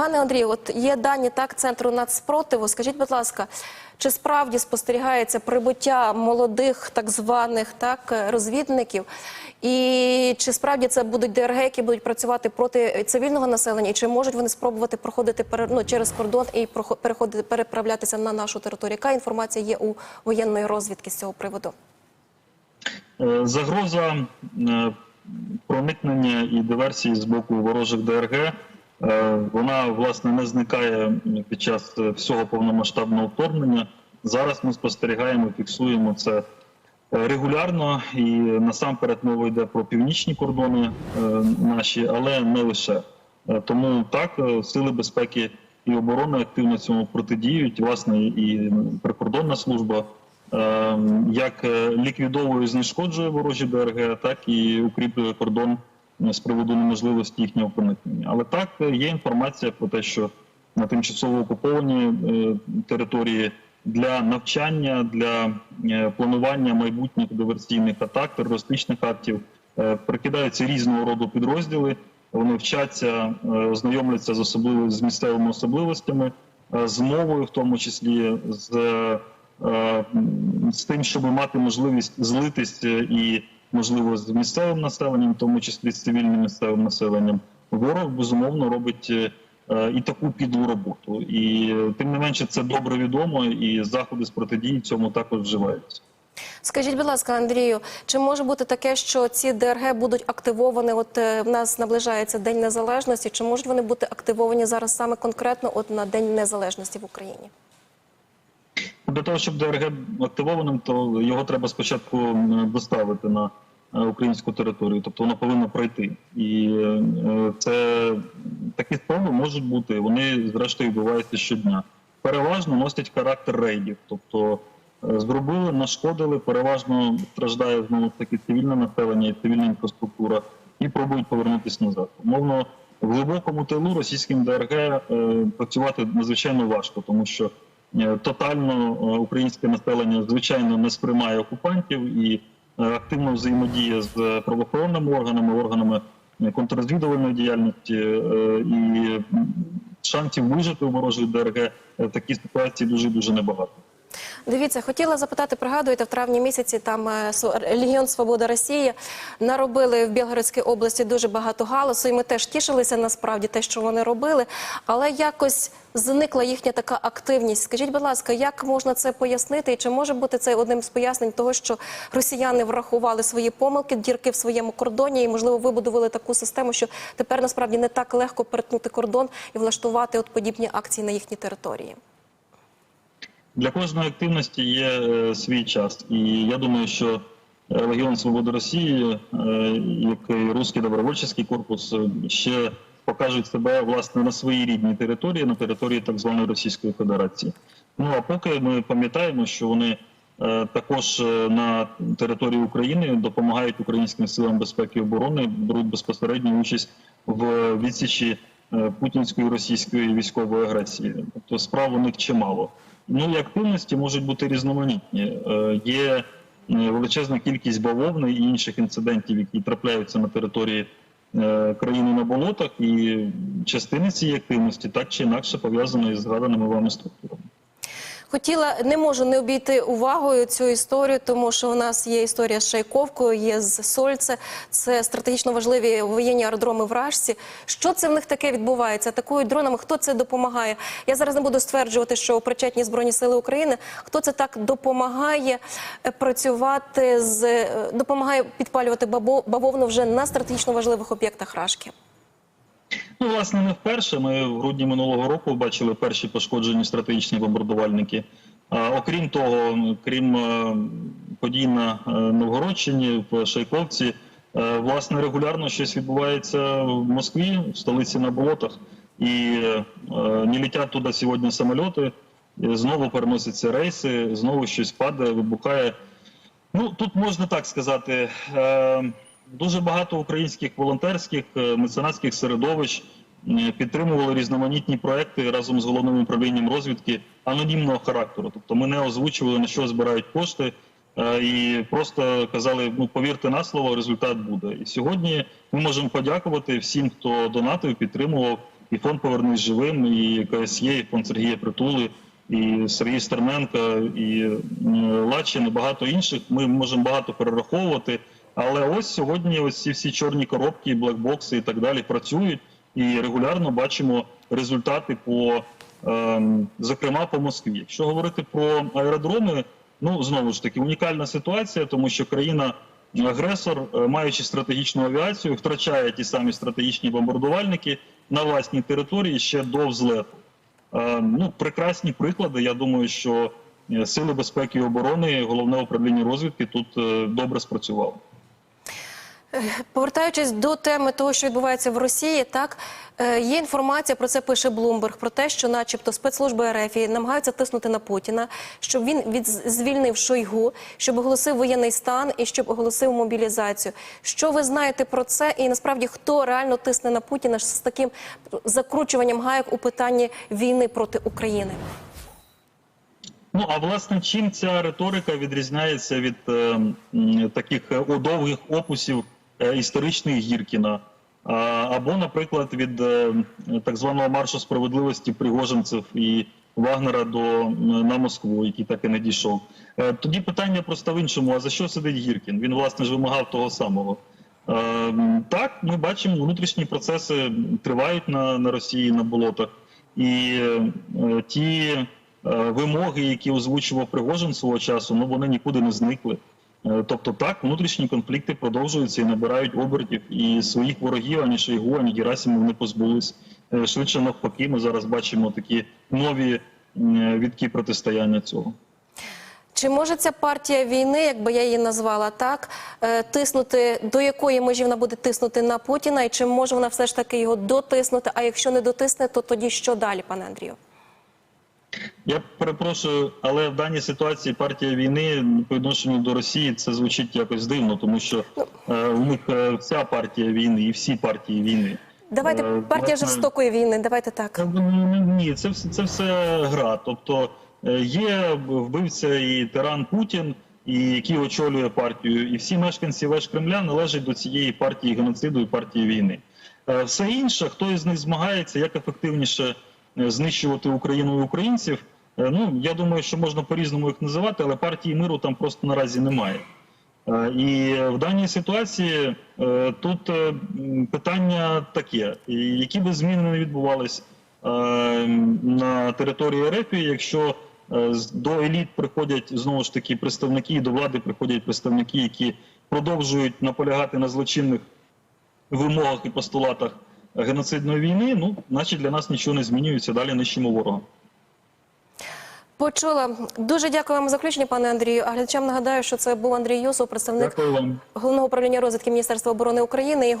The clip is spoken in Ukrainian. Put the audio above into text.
Пане Андрію, от є дані так центру нацспротиву. Скажіть, будь ласка, чи справді спостерігається прибуття молодих так званих так розвідників? І чи справді це будуть ДРГ, які будуть працювати проти цивільного населення? І чи можуть вони спробувати проходити ну, через кордон і переходити переправлятися на нашу територію? Яка інформація є у воєнної розвідки з цього приводу? Е, Загроза е, проникнення і диверсії з боку ворожих ДРГ е, вона власне не зникає під час е, всього повномасштабного вторгнення. Зараз ми спостерігаємо, фіксуємо це е, регулярно, і насамперед мова йде про північні кордони е, наші, але не лише. Е, Тому так е, сили безпеки і оборони активно цьому протидіють. Власне, і прикордонна служба е, як е, ліквідовує, знешкоджує ворожі ДРГ, так і укріплює кордон е, з приводу неможливості їхнього проникнення. Але так е, є інформація про те, що на тимчасово окуповані е, території для навчання, для е, планування майбутніх диверсійних атак, терористичних актів прикидаються різного роду підрозділи. Вони вчаться, ознайомляться з особливо з місцевими особливостями, з мовою, в тому числі з, з тим, щоб мати можливість злитись і можливо з місцевим населенням, в тому числі з цивільним місцевим населенням. Ворог безумовно робить е, е, і таку підлу роботу. І е, тим не менше це добре відомо, і заходи з протидії цьому також вживаються. Скажіть, будь ласка, Андрію, чи може бути таке, що ці ДРГ будуть активовані? От в нас наближається День Незалежності. Чи можуть вони бути активовані зараз саме конкретно от на День Незалежності в Україні? Для того, щоб ДРГ активованим, то його треба спочатку доставити на е, українську територію, тобто воно повинно пройти. І е, це такі спроби можуть бути. Вони зрештою відбуваються щодня. Переважно носять характер рейдів, тобто е, зробили, нашкодили, переважно страждає знову таки цивільне населення і цивільна інфраструктура, і пробують повернутися назад. Умовно, в глибокому тилу російським ДРГ працювати надзвичайно важко, тому що тотально е, українське населення звичайно не сприймає окупантів і е, активно взаємодіє з правоохоронними органами, органами е, контррозвідувальної діяльності е, і шансів вижити у ворожій ДРГ е, в такій ситуації дуже дуже небагато. Дивіться, хотіла запитати, пригадуєте, в травні місяці там е, Легіон Свобода Росії наробили в Білгородській області дуже багато галасу, і ми теж тішилися насправді те, що вони робили, але якось зникла їхня така активність. Скажіть, будь ласка, як можна це пояснити, і чи може бути це одним з пояснень того, що росіяни врахували свої помилки, дірки в своєму кордоні, і можливо вибудували таку систему, що тепер насправді не так легко перетнути кордон і влаштувати от подібні акції на їхній території? Для кожної активності є е, свій час, і я думаю, що е, Легіон Свободи Росії, е, як і Руський добровольчий корпус, ще покажуть себе власне на своїй рідній території, на території так званої Російської Федерації. Ну а поки ми пам'ятаємо, що вони також на території України допомагають українським силам безпеки і оборони, беруть безпосередню участь в відсічі путінської російської військової агресії. Тобто справ у них чимало. Ну і активності можуть бути різноманітні. Е, Є е, величезна кількість бавовни і інших інцидентів, які трапляються на території е, країни на болотах, і частини цієї активності так чи інакше пов'язані з згаданими вами структурами. Хотіла, не можу не обійти увагою цю історію, тому що у нас є історія з Шайковкою, є з Сольце. Це стратегічно важливі воєнні аеродроми в Рашці. Що це в них таке відбувається? Атакують дронами. Хто це допомагає? Я зараз не буду стверджувати, що причетні збройні сили України. Хто це так допомагає е, працювати з е, допомагає підпалювати бавовну вже на стратегічно важливих об'єктах Рашки? Ну, власне, не вперше. Ми в грудні минулого року бачили перші пошкоджені стратегічні бомбардувальники. А, окрім того, крім е, подій на е, Новгородщині, в Шайковці, е, власне, регулярно щось відбувається в Москві, в столиці на болотах. І не летять туди сьогодні самольоти, і знову переносяться рейси, знову щось падає, вибухає. Ну тут можна так сказати. Дуже багато українських волонтерських меценатських середовищ підтримували різноманітні проекти разом з головним управлінням розвідки анонімного характеру. Тобто ми не озвучували на що збирають кошти. е, І просто казали, ну повірте на слово, результат буде. І сьогодні ми можемо подякувати всім, хто донатив, підтримував і фонд Повернись живим, і КСЄ, і фонд Сергія Притули, і Сергій Стерненко, і Лачин, і багато інших. Ми можемо багато перераховувати. Але ось сьогодні ось ці всі чорні коробки, блекбокси і так далі працюють, і регулярно бачимо результати по ем, зокрема по Москві. Якщо говорити про аеродроми, ну знову ж таки унікальна ситуація, тому що країна. Агресор, е, маючи стратегічну авіацію, втрачає ті самі стратегічні бомбардувальники на власній території ще до взлету. Е, Ну, прекрасні приклади. Я думаю, що е, сили безпеки і оборони, головне управління розвідки тут е, добре спрацювало. Повертаючись до теми того, що відбувається в Росії, так е, є інформація про це пише Блумберг, про те, що, начебто, спецслужби РФ намагаються тиснути на Путіна, щоб він від звільнив Шойгу, щоб оголосив воєнний стан і щоб оголосив мобілізацію. Що ви знаєте про це? І насправді хто реально тисне на Путіна з таким закручуванням гайок у питанні війни проти України? Ну а власне, чим ця риторика відрізняється від е, таких довгих опусів е, історичних Гіркіна, або, наприклад, від е, так званого маршу справедливості пригожинців і Вагнера до на Москву, який так і не дійшов. Е, тоді питання просто в іншому: а за що сидить Гіркін? Він власне ж вимагав того самого. Так, ми бачимо, внутрішні процеси тривають на, на Росії на болотах, і ті вимоги, які озвучував Пригожин свого часу, ну вони нікуди не зникли. Е, Тобто, так, внутрішні конфлікти продовжуються і набирають обертів, і своїх ворогів ані Шойгу, ані Герасимов не позбулись. Е, Швидше навпаки, ми зараз бачимо такі нові відки протистояння цього. Чи може ця партія війни, як би я її назвала, так е, тиснути до якої межі вона буде тиснути на Путіна, і чи може вона все ж таки його дотиснути? А якщо не дотисне, то тоді що далі, пане Андрію? Я перепрошую, але в даній ситуації партія війни по відношенню до Росії це звучить якось дивно, тому що е, у них е, вся партія війни і всі партії війни. Давайте Е, партія власне, жорстокої війни. Давайте так. Та, ну, Ні, це все це все гра. Тобто е, є вбивця і тиран Путін, і який очолює партію, і всі мешканці весь Кремля належать до цієї партії геноциду і партії війни. Е, Все інше, хто із них змагається, як ефективніше е, знищувати Україну і українців. е, Ну я думаю, що можна по-різному їх називати, але партії миру там просто наразі немає. Е, І в даній ситуації е, тут е, питання таке: які би зміни не відбувались е, на території РФ, якщо е, до еліт приходять знову ж таки представники, до влади приходять представники, які продовжують наполягати на злочинних вимогах і постулатах геноцидної війни, ну значить для нас нічого не змінюється. Далі нищимо ворога. Почула. Дуже дякую вам за заключення, пане Андрію. А глядачам нагадаю, що це був Андрій Юсов, представник головного управління розвідки Міністерства оборони України.